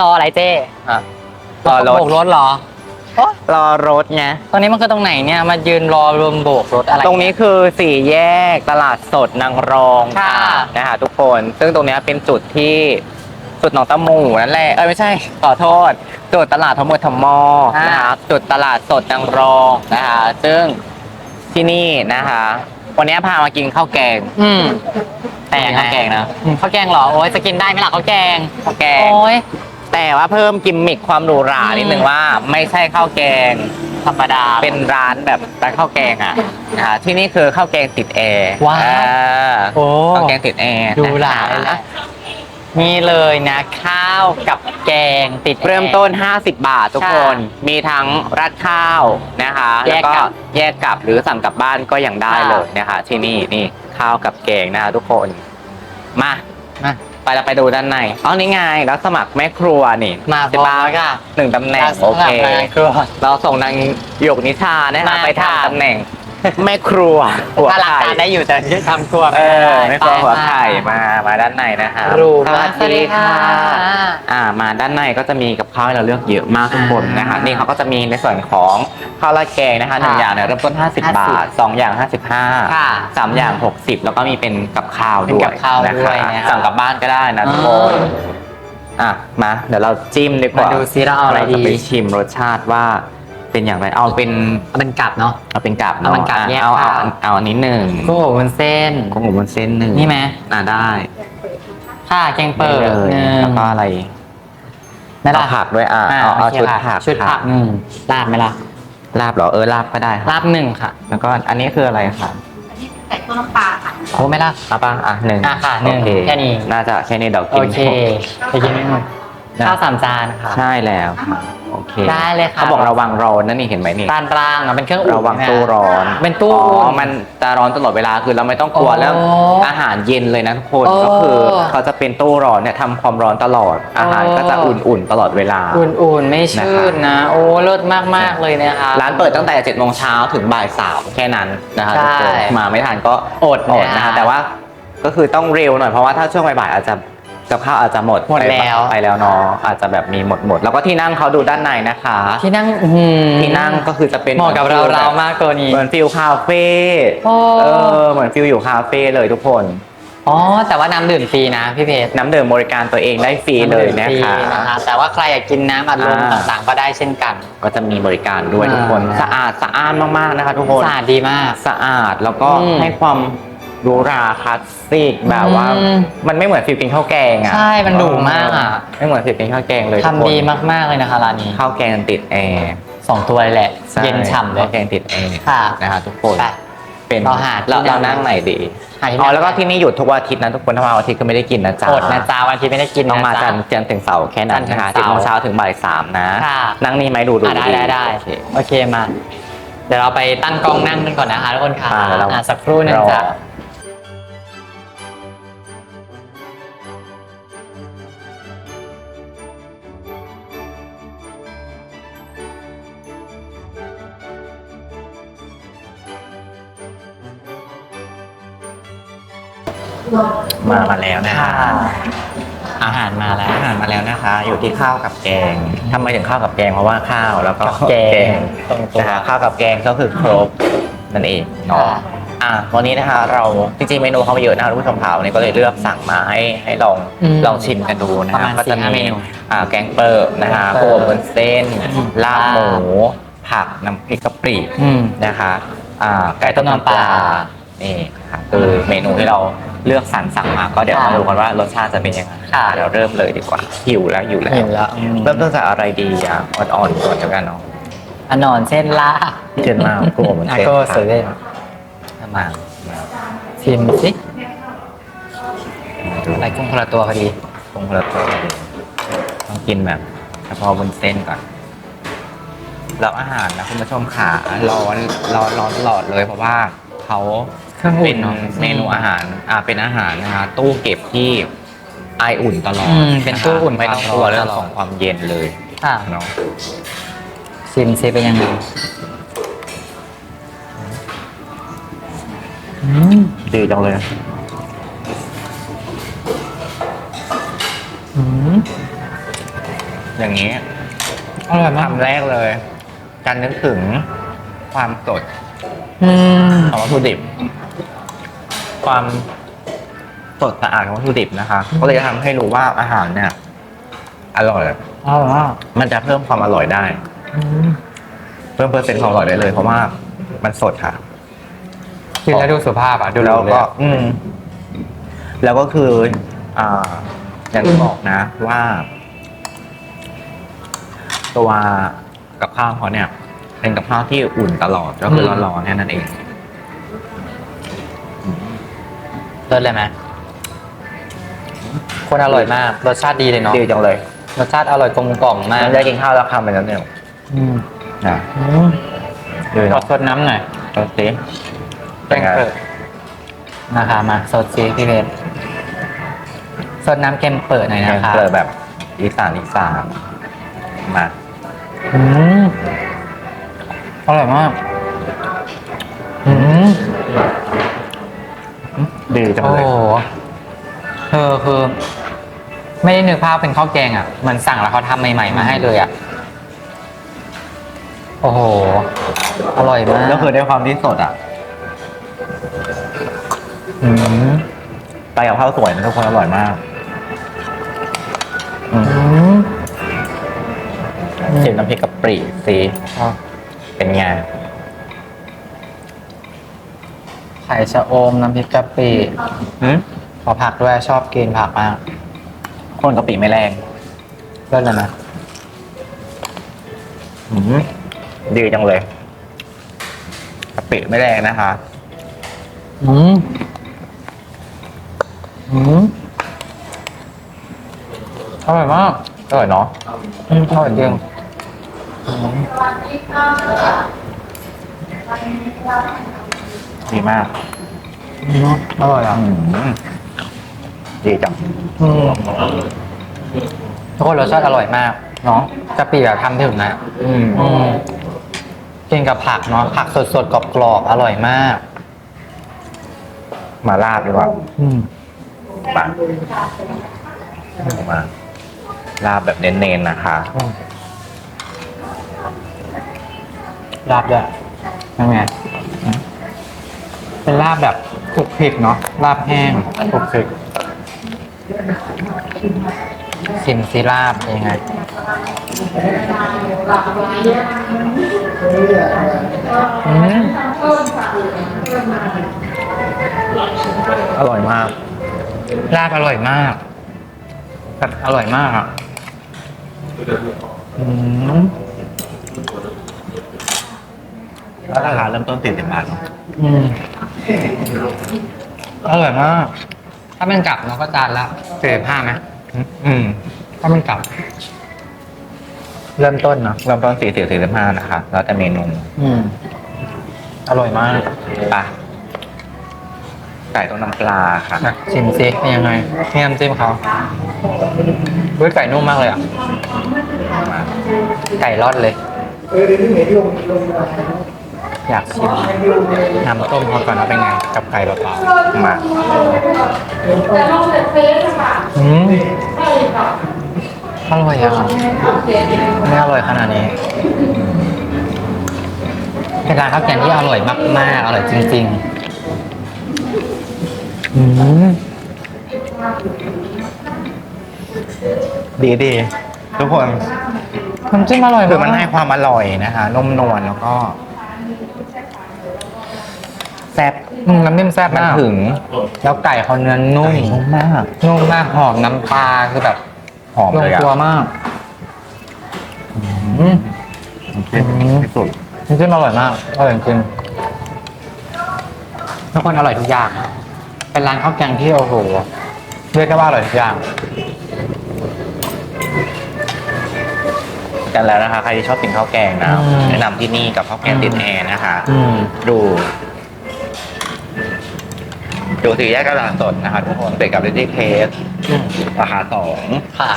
รออะไรเจ้ฮะรอรถโบกรถเหรอ รอรถไงตรงนี้มันคือตรงไหนเนี่ยมายืนรอรวมโบกรถอะไร ตรงนี้คือสี่แยกตลาดสดนางรองค่ะนะคะทุกคน ซึ่งตรงเนี้ยเป็นจุดที่จุดหนองตะหมูนั่นแหละ เอ้ยไม่ใช่ ขอโทษ จุดตลาดทมทมนะคะจุดตลาดสดนางรองนะคะ ซึ่งที่นี่นะคะ วันนี้พามากินข้าวแกง อืมแต่ข้าวแกงนะ อืมข้าวแกงเหรอโอ้ยจะกินได้ไหมล่ะข้าวแกงข้าวแกง โอ้ย แต่ว่าเพิ่มกิมมิคความหรูหราอืมนิดนึงว่าไม่ใช่ข้าวแกงธรรมดาเป็นร้านแบบร้านข้าวแกงอะนะคะที่นี่คือข้าวแกงติดแอร์ว้าวอ่าโอ้ข้าวแกงติดแอร์ดูหลายนะคะนะนี่เลยนะข้าวกับแกงติดเริ่มต้น 50 บาททุกค่ะคนมีทั้งราดข้าวนะคะแยแล้วกก็กลับแยกกลับหรือสั่งกลับบ้านก็ยังได้ค่ะเลยนะคะ ที่นี่นี่ข้าวกับแกงนะคะทุกคนมามา ไปเราไปดูด้านในอ๋อนี่ไงรับสมัครแม่ครัวนี่มาใช่พปะร้อมค่ะหนึ่งตำแหน่งรับสโอมัเคครงานครัว เราส่งนางหยกนิชานะคะมาไปค่ะทำตำแหน่ง แม่ครัวหัวถ้ารักไข่การได้อยู่แต่ที่ทำครัวเออไม่แม่ได้ครัวหัวไปไข่มามาด้านในนะคะรูสมาวัสสวัสดีดีค่ะค่ะ อ่ามาด้านในก็จะมีกับข้าวให้เราเลือกเยอะมากทุกคนอ่านนะคะนี่เขาก็จะมีในส่วนของข้าวราดแกงนะคะหนึ่งค่ะอย่างเนี่ยเริ่มต้น 50 50บาทสองอย่างค่ะ55สามอย่าง 60 แล้วก็มีเป็นกับข้าวเป็นด้วยกับข้าวด้วยนะคะนะคะ สั่งกลับบ้านก็ได้นะทุกคอ๋นออะมาเดี๋ยวเราจิ้มดีกว่ามาดูซิเราเอาอะไรดี จะไปชิมรสชาติว่า เป็นอย่างไรเอาเป็นเอาเป็นกับเนาะ เอาเป็นกับเอาเป็นกับะแยกเอาเอาข้าวเอาอันนี้หนึ่งกุ้งอบวุ้นเส้นกุ้งอบวุ้นเส้นหนึ่งนี่ไหมอ่าได้ค่ะแกงเปิดได้เลยหนึ่งแล้วก็อะไรไม่ล่ะเอาผักด้วยอะอ่าเอาเอาโคชุดค่ะผักชุดผักค่ะหนึ่งลาบไหมล่ะลาบเหรอเออลาบก็ได้ค่ะลาบหนึ่งค่ะแล้วก็อันนี้คืออะไรคะไก่ต้มน้ำปลาค่ะโอ้ไม่ล่ะเอาป่ะอะหนึ่งอะค่ะหนึ่งโอเคแค่นี้ น่าจะแค่นี้เดี๋ยวโอกินเคไปกินนิดนึงข้าวสามจานค่ะใช่แล้วค่ะ โอเคได้เลยค่ะ เขาบอกระวังร้อนนั่นนี่เห็นไหมนี่ตานรางอะเป็นเครื่องอุ่นระวังใช่ไหมตู้ร้อนเป็นตู้อ๋อุ่อ น มันจะร้อนตลอดเวลาคือเราไม่ต้องกลัวโอ้เรื่องอาหารเย็นเลยนะทุกคนโอ้ก็คือเขาจะเป็นตู้ร้อนเนี่ยทำความร้อนตลอด อาหารโอ้ก็จะอุ่นๆตลอดเวลา อุ่นๆ ไม่ชื่นนะ โอ้เลิศมากๆเลยนะคะ ร้านเปิดตั้งแต่7จ็ดโมงเช้าถึงบ่ายสามแค่นั้นนะคะใช่ทุกคนมาไม่ทันก็อดอดนะนะคะ คะแต่ว่าก็คือต้องเร็วหน่อยเพราะว่าถ้าช่วงบ่ายๆอาจจะ กับข้าวอาจจะหมดหมดไปแล้ว ไปแล้วเนาะอาจจะแบบมีหมดหมดแล้วก็ที่นั่งเขาดูด้านในนะคะ ที่นั่งอื้อหือที่นั่งก็คือจะเป็นเหมาะกับเราเรามากตัวนี้เหมือนฟิลคาเฟ่โอ้เออเหมือนฟิลอยู่คาเฟ่เลยทุกคนอ๋อแต่ว่าน้ำดื่มฟรีนะพี่เพชรน้ำดื่มบริการตัวเองได้ฟรีเลยนะำดื่มฟคะรีนะคะแต่ว่าใครอยากกินน้ำอัดลมอ่าต่างๆ ก็ได้เช่นกัน ก็จะมีบริการด้วยอ่าทุกคน สะอาดสะอ้านมากๆนะคะทุกคนสะอาดดีมากสะอาดแล้วก็อืมให้ความ หรูหราคลาสสิกแบบว่า อืมมันไม่เหมือนฟิลกินข้าวแกงอะใช่มันหรูมากอะ ไม่เหมือนฟิลกินข้าวแกงเลยทุกคนทำดีมาก ๆ เลยนะคะร้านนี้ข้าวแกงติดแอร์สองตัวเลยแหละ ใช่เย็นฉ่ำเลข้าวยแกงติดแอร์ค่ะนะคะทุกคนไป เป็นเราหาที่เรานั่เรางนั่งไหนดีหาที่อ๋อนั่งแล้วก็ที่นี่หยุดทุกวันอาทิตย์นะทุกคนถ้ามาวันอาทิตย์ก็ไม่ได้กินนะจ๊ะ อดนะจ๊ะวันอาที่ไม่ได้กินต้องมาะจัจ๊ะนทร์จันทร์ถึงเสาร์แค่นั้นนะคะจัสิบนทร์ถึงเสาร์โมงเช้าถึงบ่ายสามนะ ค่ะ นั่งนี่ไหมดูดูอะได้ได้ได้โอเค โอเคมา เดี๋ยวเราไปตั้งกล้องนั่งกันก่อนนะคะทุกคนค่ะอ่าเดี๋ยวเราอะสักครู่หนึงรอ มามาแล้วนะคะอาหารมาแล้วอาหารมาแล้วนะคะ อยู่ที่ข้าวกับแกงทำไมถึงข้าวกับแกงเพราะว่าข้าวแล้วก็กับแกงตรงตัวนะคะข้าวกับแกงก็คือครบนั่นเองเนาะค่ะ อะวันนี้นะคะ เราจริงๆเมนูเขามีเยอะนะคะทุกผู้ชมข่าวนี่ก็เลยเลือกสั่งมาให้ให้ลองอืมลองชิมกันดูนะประคะมาณก็จะสี่ห้ามีเมนูอ่าแกงเปิดนะคะแกงเปิโคดบนเส้นอืมลาบหมู ผักน้ำพริกกะปิอืมนะคะ อ่า ไก่ต้มน้ำปลา นี่ ค่ะคือเมนูที่เราเลือกสรรสั่งมาก็เดี๋ยวค่ะมาดูกันว่ารสชาติจะเป็นยังไงค่ะเราเริ่มเลยดีกว่าหิวแล้วหิวแล้วหิวแล้วอืม เริ่มต้นจากอะไรดีอะอ่อนๆก่อนแล้วกันเนาะอันนอนเส้นลาบเชิญมาโกมันอาเส้นโก้เซเว่นมามาชิมสิดูอะไรกุ้งคนละตัวพอดีตรงละตัวต้องกินแบบเฉพาะบนเส้นก่อนแล้วอาหารนะคุณผู้ชมขาร้อนร้อนร้อนตลอดเลยเพราะว่าเขา เครื่องอุ่เป็นนเนอะเมนูอาหารอ่าเป็นอาหารนะคะตู้เก็บที่ไออุ่นตลอดอืมเป็นตู้อุ่นไม่ต้องกลัวความร้อนเรื่องตลอดของความเย็นเลยค่ะเนาะชิมซิเป็นยังไงอืมดีจังเลย อืมอย่างนี้อร่อยมากคำแรกเลยการนึกถึงความสดอืม ของวัตถุดิบ ความสดสะอาดของวัตถุดิบนะคะ ก็เลยจะทำให้รู้ว่าอาหารเนี่ย อร่อยอร่อยมากมันจะเพิ่มความอร่อยได้ อืมเพิ่มเปอร์เซ็นต์ความอร่อยได้เลย เพราะว่ามันสดค่ะ กินแล้วดูสุภาพอะ ดูหแล้รูวเลยก็อะอืม แล้วก็คือ อ่า อย่างที่บอกนะ ว่า ตัวกับข้าวเขาเนี่ย เป็นกับข้าวที่อุ่นตลอดก็คือร้อนๆแค่นั้นเอง เลิศเลยไหมคนอร่อยมาก รสชาติดีเลยเนาะ ดีจังเลยรสชาติอร่อยกลมกล่อมมากมันได้กินข้าวแล้วคำไปแล้วเนี่ยอืมอะอืมดูขอเนาะสดน้ำหน่อยดูสิแป้งเปิดนะคะมาสดซีพี่เวทสดน้ำเค็มเปิดหน่อยแกนะงคะเปิดแบบอีสานอีสานมาอืมอร่อยมากอืม ดีจังโอ้เลยโหเธอคือ ไม่ได้นึกภาพเป็นข้าวแกงอะเหมันสั่งแล้วเขาทำใหม่ ๆ มาให้เลยอะ โอ้โห อร่อยมากแล้วคือได้ความที่สดอะอืมไปกับข้าวสวยนะทุกคนอร่อยมากอือืมมชิมน้ำพริกกะปิสิครับเป็นไง ไข่ชะอมน้ำพริกกะปิหืมขอผักด้วยชอบกินผักมากคนกะปิไม่แรงเลิศเลยนะอืมดีจังเลยกะปิไม่แรงนะคะ อืมอืมอร่อยมากอร่อยเนาะอืมอร่อยจริงอืม ดีมากอร่อยอะอืมดีจังอืมทุกคนรสชาติอร่อยมากเนาะกะปิแบบทำถึงนะอืมอืมกินกับผักเนาะผักสดๆกรอบๆอร่อยมาก มาลาบดีกว่าอืมมามาลาบแบบเน้นๆนะคะลาบด้วยยังไงอืม เป็นลาบแบบคลุกคลิกเนาะลาบแห้งคลุกคลิกชิมซีลาบเป็นยังไงอืมอร่อยมาก ลาบอร่อยมากแบบอร่อยมากอะอืมแล้วราคาเริ่มต้นสี่สิบบาทเนอะอืม อร่อยมากถ้าเป็นกลับเราก็จานละสี่สิบห้าไหมอืม ถ้าเป็นกลับ เริ่มต้นเนาะเริ่มต้นสี่สิบสี่สิบห้านะคะแล้วแต่เมนูอืม อร่อยมากปลาไก่ต้มน้ำปลาค่ะนะชิมซิเป็นยังไงนี่น้ำจิ้มเขาเฮ้ยไก่นุ่มมากเลยอะมาไก่รอดเลยอยา กชิมน้ำต้มเขาก่อนว่าเป็นไงกับไก่เปล่ามาๆอืมอร่อยอะไม่อร่อยขนาดนี้เป็นร้านข้าวแกงที่อร่อยมากๆอร่อยจริงๆอืมดีดีทุกคนน้ำจิ้มอร่อยคือมันากให้ความอร่อยนะคะนุ่มนวลแล้วก็แซ่บ อืมน้ำจิ้มแซ่บมันมากถึง แล้วไก่เขาเนื้อนุ่มไก่นุ่มมากนุ่มมากหอมน้ำปลาคือแบบหอมลเลงยอะตัวมากอืมที่ที่สุดน้ำจิ้มอร่อยมากอร่อยจริงทุกคนอร่อยทุกอย่าง เป็นร้านข้าวแกงที่โอ้โหเรียกได้ว่าอร่อยทุกอย่าง กันแล้วนะคะ ใครที่ชอบกินข้าวแกงนะอืมแนะนำที่นี่กับข้าวแกงติดแอร์นะคะ อืม ดู ดูสี่แยกกระดาษสดนะคะทุกคนติดกับดิจิเคสอืมราคาสองค่ะ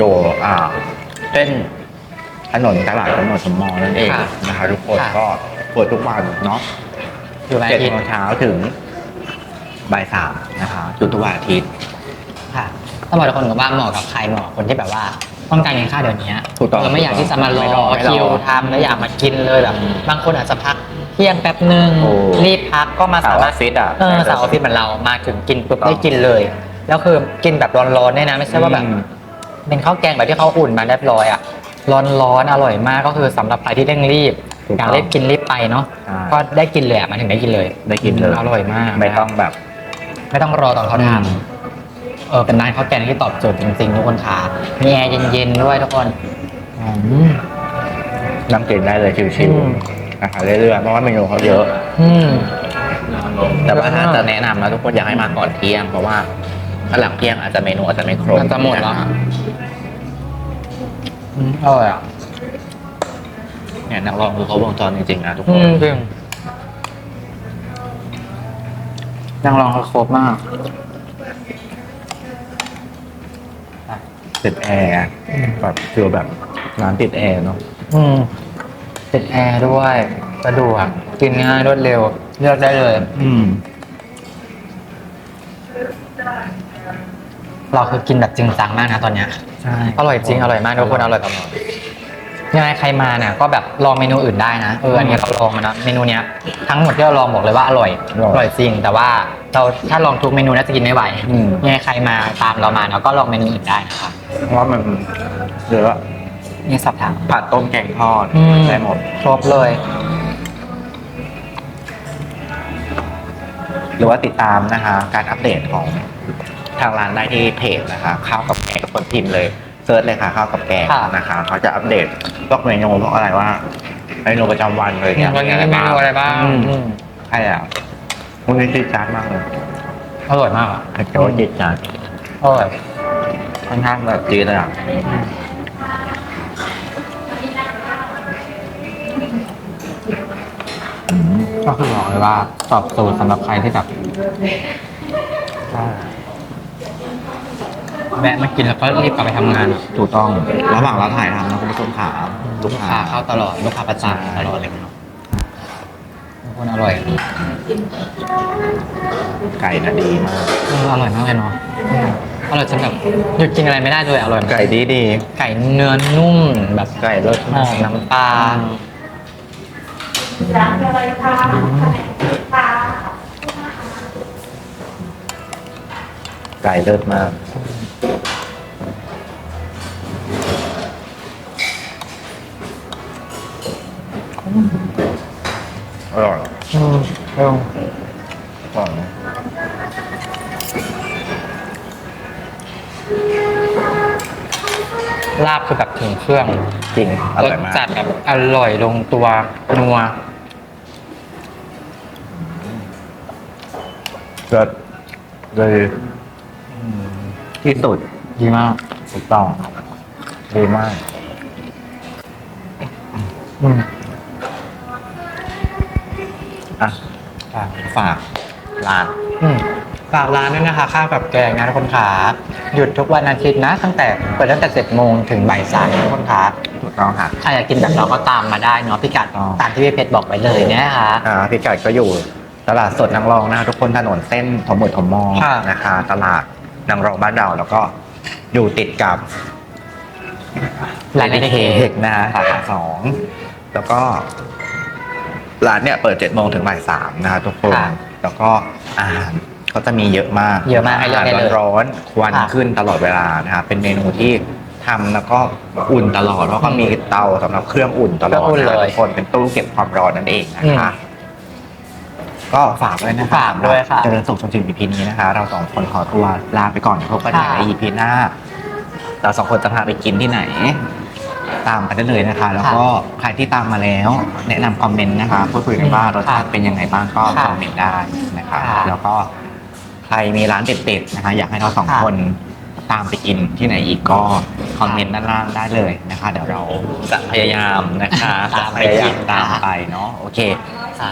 ดูอ่าเส้นถนนตลาดถนนสมมอนั่นเองค่ะนะคะทุกคนค่ะ ก็เปิดทุกวันเนาะอยู่แม่เจ็ดอินโมงเช้าถึงบ่ายสามนะคะจุดทุกวันอาทิตย์ค่ะต้องบอกทุกคนกับว่าเหมาะกับใครเหมาะกับคนที่แบบว่าต้องการกินข้าวเดี๋ยวนี้ถูกต้องเออไม่อยากที่จะมารไม่รออไม่รอคิวทำแล้วอยากมากินเลยแบบบางคนอาจจะพัก เที่ยงแป๊บหนึ่งโอ้รีบพักก็มาสาสาวอมาอรถฟฟิศอะเออสาวออฟฟิศเหมือนเรามาถึงกินปุ๊บถูกต้องได้กินเลย แล้วคือกินแบบร้อนๆเนี่ยนะไม่ใช่ว่าแบบอืม เป็นข้าวแกงแบบที่เขาอุ่นมาเรียบร้อยอะร้อนๆอร่อยมากก็คือสำหรับใครที่เร่งรีบถูกอต้องยากรีบกินรีบไปเนาะใช่ก็ได้กินเลยอะมาถึงได้กินเลยได้กินเลยอร่อยมากไม่ต้องแบบ ไม่ต้องรอตอนเขาทอืมำเออเป็นร้านข้าวแกงที่ตอบโจทย์จริงๆทุกคนค่ะมีแอร์เย็นๆด้วยทุกคนอืม นั่งกินได้เลยชิว อืมๆนะคะเรื่อยๆเพราะว่าเมนูเขาเยอะ อืม แต่ว่าถ้าเยอะมากจะแนะนำนะทุกคนอยากให้มาก่อนเที่ยง เพราะว่าถ้าหลังเที่ยงอาจจะเมนูอาจจะไม่ครบมันจะหมดแล้วนะคะอืมอร่อยอะเนี่ยนักร้องคือเขาวงจรจริงๆนะทุกคอืนมจริงยังลองเขาครบมาก ติดแอร์แบบฟิลแบบร้านติดแอร์เนาะอืม ติดแอร์ด้วยสะดวกกินง่ายรวดเร็ว เลือกได้เลยอืม เราคือกินแบบจริงจังมากนะตอนเนี้ย ใช่อร่อยจริง อร่อยมากทุกคนอร่อยแบบยังไงใครมาเนี่ยก็แบบลองเมนูอื่นได้นะเอออันนี้เราลองมานะเมนูเนี้ยทั้งหมดที่เราลองบอกเลยว่าอร่อยอร่อยจริง แต่ว่าเราถ้าลองทุกเมนูน่าจะกินไม่ไหวอืม ยังไงใครมาตามเรามาเนาะก็ลองเมนูอื่นได้นะครับ เพราะว่ามันหรือว่า นี่สอบถามผัดต้มแกงทอดอืม ได้หมด ครบเลย หรือว่าติดตามนะคะ การอัปเดตของทางร้านได้ที่เพจนะคะข้าวกับแกงกับคนพิมพ์เลยเซิร์ชเลยค่ะข้าวกับแกงค่ะนะคะเขาจะอัปเดตพวกเมนูพวกอะไรว่าเมนูประจำวันเลยเนี่ยวันนี้มีเมนูอะไรบ้าง อืมอืมใช่อะวันนี้จิตจานมากเลยอร่อยมากอะแต่ว่าจิตจานอร่อยค่อนข้างแบบจีดเลยอะ ก็คือบอกเลยว่าตอบโจทย์สำหรับใครที่แบบแวะมากินแล้วก็รีบกลับไปทำงานอะถูกต้องระหว่างเราถ่ายทำนะคุณผู้ชมขาลูลูกกค้าค้าเข้าตลอดลูกค้าประจำตลอดเลยครับทุกคนอร่อยไก่นะดีมาก เอออร่อยมากเลยเนาะอร่อยจนแบบหยุดกินอะไรไม่ได้เลยอร่อยมากไก่ดีดีไก่เนื้อนุ่มแบบไก่รสหอมน้ำปลา ร้านอะไรคะปลาไก่เลิศมาก อร่อยอืมเออ ลาบคือแบบถึงเครื่องจริงอรร่สอยมากจัดแบบอร่อยลงตัวนัว เลิศเลยที่สุดดีมาก ถูกต้องดีมาก อืมอะอะฝากร้าน อืม ฝากร้านด้วยนะคะข้าวกับแกงนะทุกคนขาหยุดทุกวันอาทิตย์นะ ตั้งแต่เปิดตั้งแต่เจ็ดโมงถึงบ่ายสามทุกคนขาถูกต้องค่ะใครอยากกินแบบเราก็ตามมาได้เนาะพิกัดอ๋อตามที่พี่เพชรบอกไว้เลยนะคะอ่าพิกัดก็อยู่ตลาดสดนางรองนะคะทุกคนถนนเส้นถมหมดถมมอค่ะนะคะ ตลาดนางรองบ้านเราแล้วก็อยู่ติดกับร้านในเค้กนะฮะสาขาสองแล้วก็ร้านเนี่ยเปิดเจ็ดโมงถึงบ่ายสามนะคะทุกคนค่ะแล้วก็อาหาร ก็จะมีเยอะมากเยอะมากให้เลือกได้เลยร้อนๆควันค่ะ ขึ้นตลอดเวลานะคะเป็นเมนูที่ทำแล้วก็อุ่นตลอดเพราะเขามีเตาสำหรับเครื่องอุ่นตลอดเครื่องอุ่นนะคะเลยทุกคนเป็นตู้เก็บความร้อนนั่นเองนะอืมคะ ก็ฝากด้วยนะคะฝากด้วยค่ะเจริญสุขจนถึง EP นี้นะคะ เราสองคนขอตัวลาไปก่อนพบกันใหม่ค่ะ ใน EP หน้า เราสองคนจะพาไปกินที่ไหน ตามกันได้เลยนะคะ แล้วก็ใครที่ตามมาแล้ว แนะนำคอมเมนต์นะคะพูดคุยกันว่ารสชาติเป็นยังไงบ้างก็ค่ะคอมเมนต์ได้นะคะ ค่ะ แล้วก็ ใครมีร้านเด็ดๆนะคะอยากให้เราสองค่ะคนตามไปกินที่ไหนอีกก็คอมเมนต์ด้านล่างได้เลยนะคะ เดี๋ยวเราจะพยายามนะคะตามไปพยายามกินตามค่ะไปเนาะโอเคค่ะ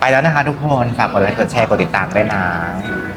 ไปแล้วนะคะทุกคนฝากกดไลค์กดแชร์กดติดตามด้วยนะค